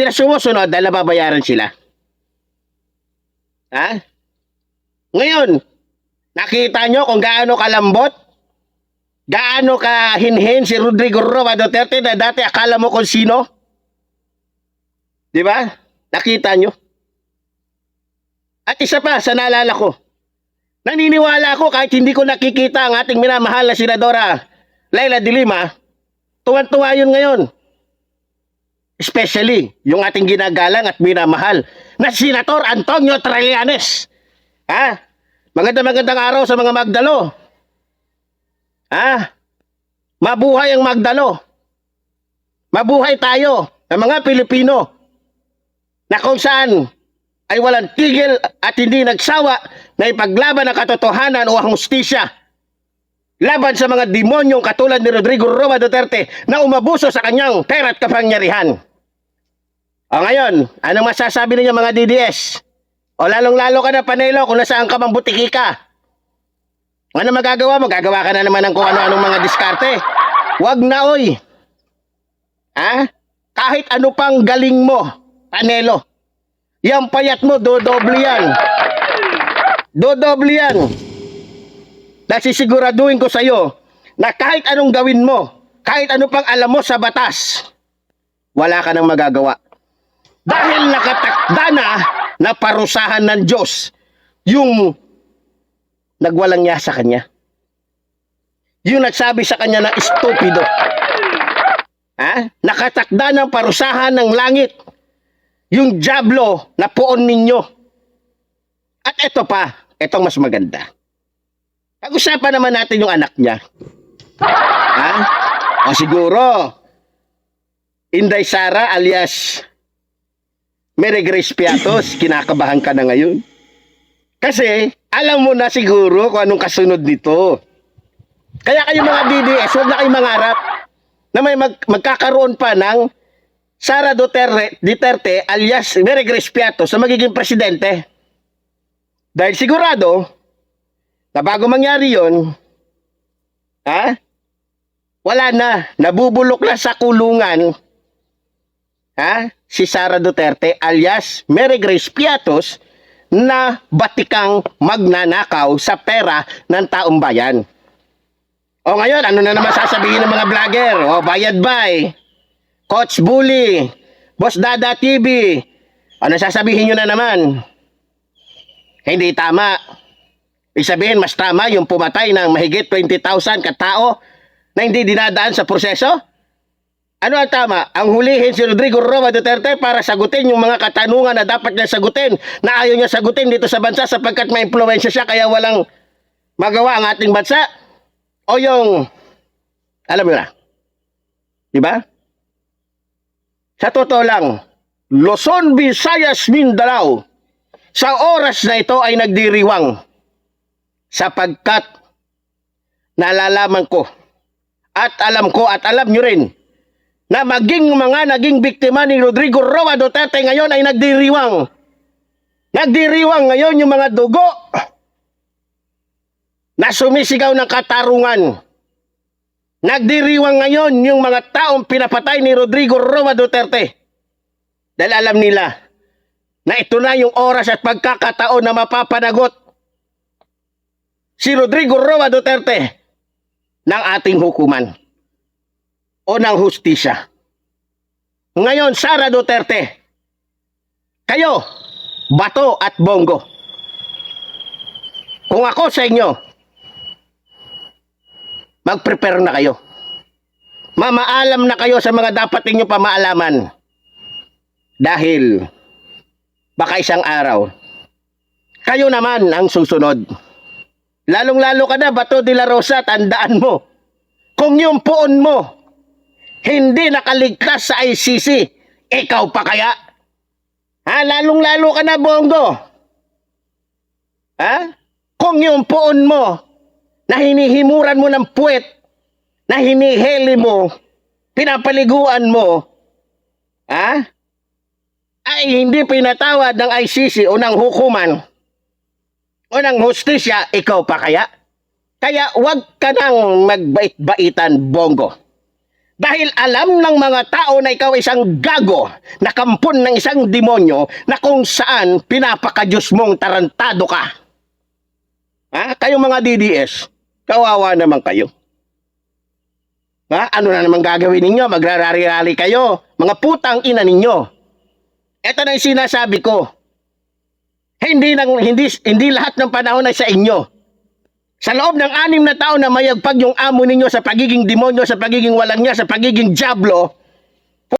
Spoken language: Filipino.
sila sumusunod dahil nababayaran sila. Ha? Ngayon, nakita nyo kung gaano kalambot, gaano ka hinhin si Rodrigo Roa Duterte na dati akala mo kung sino? Di ba? Nakita nyo? At isa pa, sa naalala ko, naniniwala ako kahit hindi ko nakikita ang ating minamahal na senadora Laila de Lima, tuwan-tuwa yun ngayon. Especially, yung ating ginagalang at minamahal na Senator Antonio Trillanes. Ha? Maganda magandang araw sa mga Magdalo. Ha? Mabuhay ang Magdalo. Mabuhay tayo, ang mga Pilipino, na kung saan ay walang tigil at hindi nagsawa na ipaglaban ang katotohanan o ang hustisya laban sa mga demonyong katulad ni Rodrigo Roa Duterte na umabuso sa kanyang pera at kapangyarihan. O ngayon, anong masasabi ninyo mga DDS? O lalong-lalo ka na panelo kung nasaan ka mang butiki ka. Ano magagawa mo? Gagawa ka na naman ng kung ano-anong mga diskarte. Wag na oy. Ha? Kahit ano pang galing mo, panelo. Yang payat mo, dodoble yan. Dodoble yan. Nasisiguraduhin ko sa'yo na kahit anong gawin mo, kahit ano pang alam mo sa batas, wala ka nang magagawa. Dahil nakatakda na na parusahan ng Diyos yung nagwalang niya sa kanya. Yung nagsabi sa kanya na estupido. Ha? Nakatakda ng parusahan ng langit yung jablo na poon ninyo. At ito pa, itong mas maganda. Pag-usapan naman natin yung anak niya. Ha? O siguro, Inday Sara alias Mary Grace Piatos, kinakabahan ka na ngayon. Kasi, alam mo na siguro kung anong kasunod nito. Kaya kayo mga DDS, huwag na kayong mangarap na may mag- magkakaroon pa ng Sara Duterte, Duterte alias Mary Grace Piatos na magiging presidente. Dahil sigurado, na bago mangyari yon, ha? Wala na, nabubulok na sa kulungan, ha? Si Sara Duterte alias Mary Grace Piatos na batikang magnanakaw sa pera ng taong bayan. O ngayon, ano na naman sasabihin ng mga vlogger? O bayad bay, Coach Bully, Boss Dada TV. Ano sasabihin nyo na naman? Hindi tama. Ibig sabihin, mas tama yung pumatay ng mahigit 20,000 katao na hindi dinadaan sa proseso? Ano ang tama? Ang hulihin si Rodrigo Roa Duterte para sagutin yung mga katanungan na dapat niya sagutin na ayaw niya sagutin dito sa bansa sapagkat may impluensya siya kaya walang magawa ang ating bansa? O yung, alam mo na, di ba? Sa totoo lang, Luzon, Visayas, Mindanao, sa oras na ito ay nagdiriwang sapagkat nalalaman ko at alam ko at alam nyo rin na maging mga naging biktima ni Rodrigo Roa Duterte ngayon ay nagdiriwang. Nagdiriwang ngayon yung mga dugo na sumisigaw ng katarungan. Nagdiriwang ngayon yung mga taong pinapatay ni Rodrigo Roa Duterte. Dahil alam nila na ito na yung oras at pagkakataon na mapapanagot si Rodrigo Roa Duterte ng ating hukuman o ng hustisya. Ngayon, Sara Duterte, kayo, Bato at Bongo. Kung ako sa inyo, mag-prepare na kayo. Mamaalam na kayo sa mga dapat ninyo pamaalaman. Dahil, baka isang araw, kayo naman ang susunod. Lalong-lalo ka na, Bato de la Rosa, tandaan mo. Kung yung poon mo, hindi nakaligtas sa ICC, ikaw pa kaya? Ha? Lalong-lalo ka na, Bongo. Ha? Kung yung poon mo, na hinihimuran mo ng puwet, na hiniheli mo, pinapaliguan mo, ha? Ay hindi pinatawad ng ICC o ng hukuman o ng hustisya, ikaw pa kaya? Kaya wag ka nang magbait-baitan, Bongo. Dahil alam ng mga tao na ikaw isang gago, na kampon ng isang demonyo, na kung saan pinapakadyos mong tarantado ka. Ha? Kayo mga DDS, kawawa naman kayo. Ha? Ano na naman gagawin ninyo? Magrarari-rally kayo. Mga putang ina ninyo. Ito na yung sinasabi ko. Hindi, nang, hindi, hindi lahat ng panahon ay sa inyo. Sa loob ng anim na taon na mayagpag yung amo ninyo sa pagiging demonyo, sa pagiging walang niya, sa pagiging jablo,